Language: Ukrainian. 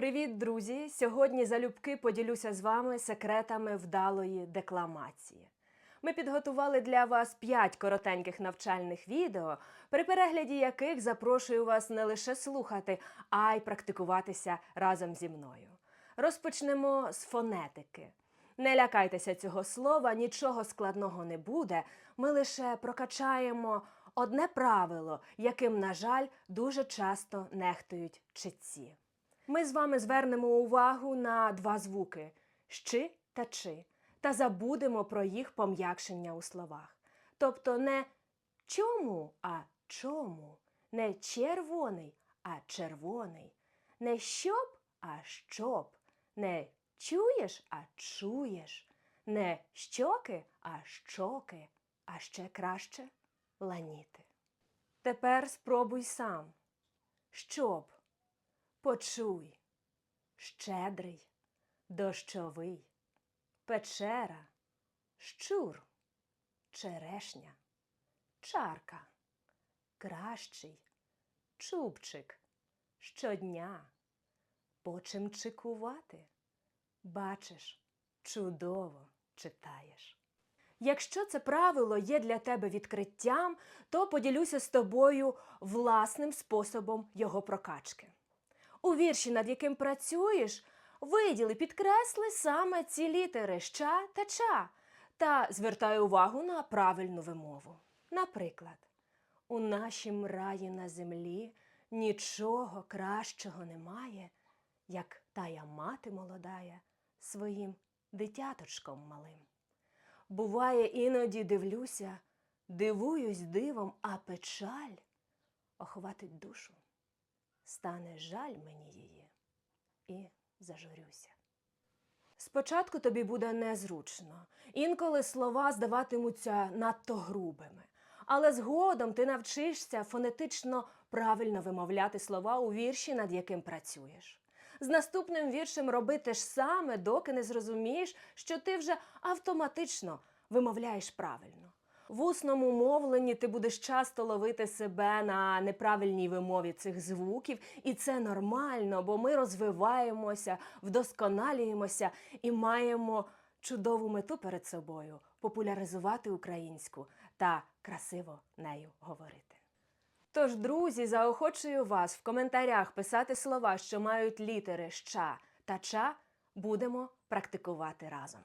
Привіт, друзі! Сьогодні залюбки поділюся з вами секретами вдалої декламації. Ми підготували для вас 5 коротеньких навчальних відео, при перегляді яких запрошую вас не лише слухати, а й практикуватися разом зі мною. Розпочнемо з фонетики. Не лякайтеся цього слова, нічого складного не буде. Ми лише прокачаємо одне правило, яким, на жаль, дуже часто нехтують читці. Ми з вами звернемо увагу на два звуки щи та чи, та забудемо про їх пом'якшення у словах. Тобто не чому, а чому, не червоний, а червоний, не щоб, а щоб, не чуєш, а чуєш, не щоки, а щоки, а ще краще ланіти. Тепер спробуй сам. Щоб. Почуй, щедрий, дощовий, печера, щур, черешня, чарка, кращий, чубчик, щодня, почимчикувати. Бачиш, чудово читаєш. Якщо це правило є для тебе відкриттям, то поділюся з тобою власним способом його прокачки. У вірші, над яким працюєш, виділи, підкресли саме ці літери ща та ча та звертай увагу на правильну вимову. Наприклад, у нашім раї на землі нічого кращого немає, як тая мати молодая своїм дитяточком малим. Буває, іноді дивлюся, дивуюсь дивом, а печаль охватить душу стане жаль мені її і зажурюся. Спочатку тобі буде незручно, інколи слова здаватимуться надто грубими, але згодом ти навчишся фонетично правильно вимовляти слова у вірші, над яким працюєш. З наступним віршем роби те ж саме, доки не зрозумієш, що ти вже автоматично вимовляєш правильно. В усному мовленні ти будеш часто ловити себе на неправильній вимові цих звуків, і це нормально, бо ми розвиваємося, вдосконалюємося і маємо чудову мету перед собою популяризувати українську та красиво нею говорити. Тож, друзі, заохочую вас в коментарях писати слова, що мають літери ща та ча, будемо практикувати разом.